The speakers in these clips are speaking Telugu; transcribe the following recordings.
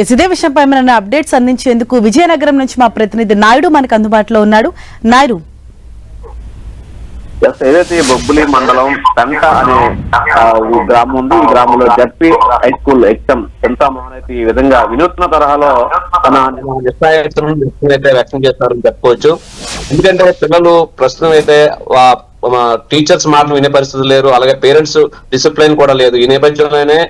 ఎస్, ఇదే విషయంపై మన అప్డేట్స్ అందించేందుకు విజయనగరం నుంచి మా ప్రతినిధి నాయుడు మనకు అందుబాటులో ఉన్నాడు. నాయుడు. ఏదైతే బొబ్బులి మండలం పెంట అనే గ్రామం ఉంది ఈ గ్రామంలో జడ్పీ హై స్కూల్ ఎగ్జామ్ పెంట మోహన్ అయితే ఈ విధంగా వినూత్న తరహాలో తన నిస్సాయతను అయితే వ్యక్తం చేస్తారని చెప్పుకోవచ్చు. ఎందుకంటే పిల్లలు ప్రస్తుతం అయితే టీచర్స్ మాటలు వినే పరిస్థితి లేరు అలాగే పేరెంట్స్ డిసిప్లిన్ కూడా లేదు. ఈ నేపథ్యంలోనే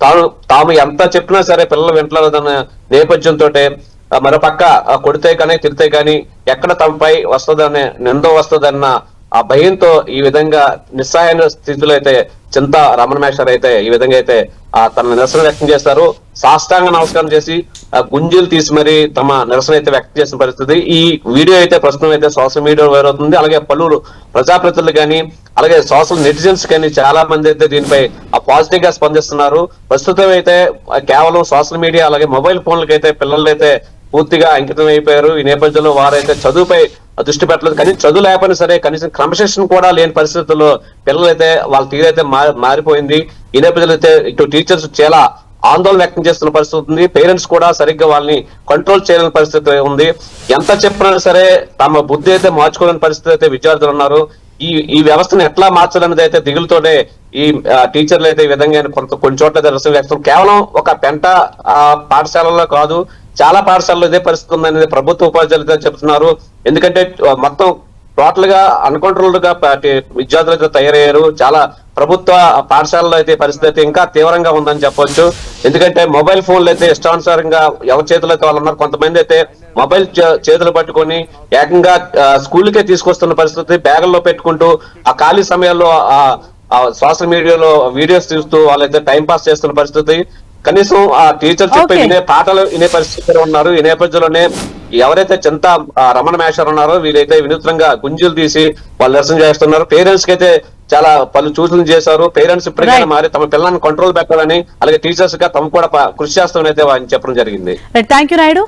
తాను తాము ఎంత చెప్పినా సరే పిల్లలు వింటలేదన్న నేపథ్యంతో మరోపక్క కొడితే కానీ తిడితే కానీ ఎక్కడ తమపై వస్తుందనే నింద వస్తుందన్న ఆ భయంతో ఈ విధంగా నిస్సహాయ స్థితిలో అయితే చింత రమణ మేషర్ అయితే ఈ విధంగా అయితే ఆ తన నిరసన వ్యక్తం చేస్తారు. సాష్టాంగ నమస్కారం చేసి గుంజీలు తీసి మరి తమ నిరసన అయితే వ్యక్తం చేసిన పరిస్థితి. ఈ వీడియో అయితే ప్రస్తుతం అయితే సోషల్ మీడియా వైరల్ అవుతుంది. అలాగే పలువురు ప్రజాప్రతినిధులు కానీ అలాగే సోషల్ నెటిజన్స్ కానీ చాలా మంది అయితే దీనిపై ఆ పాజిటివ్గా స్పందిస్తున్నారు. ప్రస్తుతం అయితే కేవలం సోషల్ మీడియా అలాగే మొబైల్ ఫోన్లకి అయితే పిల్లలు అయితే పూర్తిగా అంకితం అయిపోయారు. ఈ నేపథ్యంలో వారైతే చదువుపై దృష్టి పెట్టలేదు. కానీ చదువు లేకపోయినా సరే కనీసం క్రమశిక్షణ కూడా లేని పరిస్థితుల్లో పిల్లలైతే వాళ్ళ తీరైతే మా- మారిపోయింది. ఈ నేపథ్యంలో అయితే ఇటు టీచర్స్ చాలా ఆందోళన వ్యక్తం చేస్తున్న పరిస్థితి ఉంది. పేరెంట్స్ కూడా సరిగ్గా వాళ్ళని కంట్రోల్ చేయలేని పరిస్థితి ఉంది. ఎంత చెప్పినా సరే తమ బుద్ధి అయితే మార్చుకోలేని పరిస్థితి అయితే విద్యార్థులు ఉన్నారు. ఈ ఈ వ్యవస్థను ఎట్లా మార్చాలనేది అయితే దిగులుతోనే ఈ టీచర్లు అయితే ఈ విధంగా కొంత కొన్ని చోట్ల అయితే వ్యక్తం కేవలం ఒక పెంట పాఠశాలలో కాదు చాలా పాఠశాలలో ఇదే పరిస్థితి ఉందనేది ప్రభుత్వ ఉపాధ్యాయులు చెబుతున్నారు. చెప్తున్నారు ఎందుకంటే మొత్తం టోటల్గా అన్కంట్రోల్డ్గా విద్యార్థులు అయితే తయారయ్యారు. చాలా ప్రభుత్వ పాఠశాలలో అయితే పరిస్థితి అయితే ఇంకా తీవ్రంగా ఉందని చెప్పొచ్చు. ఎందుకంటే మొబైల్ ఫోన్లు అయితే ఇష్టానుసారంగా ఎవరి చేతిలో అయితే వాళ్ళు ఉన్నారు కొంతమంది అయితే మొబైల్ చేతులు పట్టుకొని ఏకంగా స్కూల్కే తీసుకొస్తున్న పరిస్థితి బ్యాగుల్లో పెట్టుకుంటూ ఆ ఖాళీ సమయాల్లో ఆ సోషల్ మీడియాలో వీడియోస్ చూస్తూ వాళ్ళైతే టైం పాస్ చేస్తున్న పరిస్థితి. కనీసం ఆ టీచర్ చెప్పే. వినే పాటలు వినే పరిస్థితిలో ఉన్నారు. ఈ నేపథ్యంలోనే ఎవరైతే చింత రమణ మేషర్ ఉన్నారో వీరైతే వినూత్నంగా గుంజులు తీసి వాళ్ళు నిరసన చేస్తున్నారు. పేరెంట్స్కి అయితే చాలా పలు సూచనలు చేశారు. పేరెంట్స్ ఇప్పటికైనా Right. మారి తమ పిల్లల్ని కంట్రోల్ పెట్టాలని అలాగే టీచర్స్గా తమ కూడా కృషి చేస్తామని అయితే చెప్పడం జరిగింది. Thank you Naidu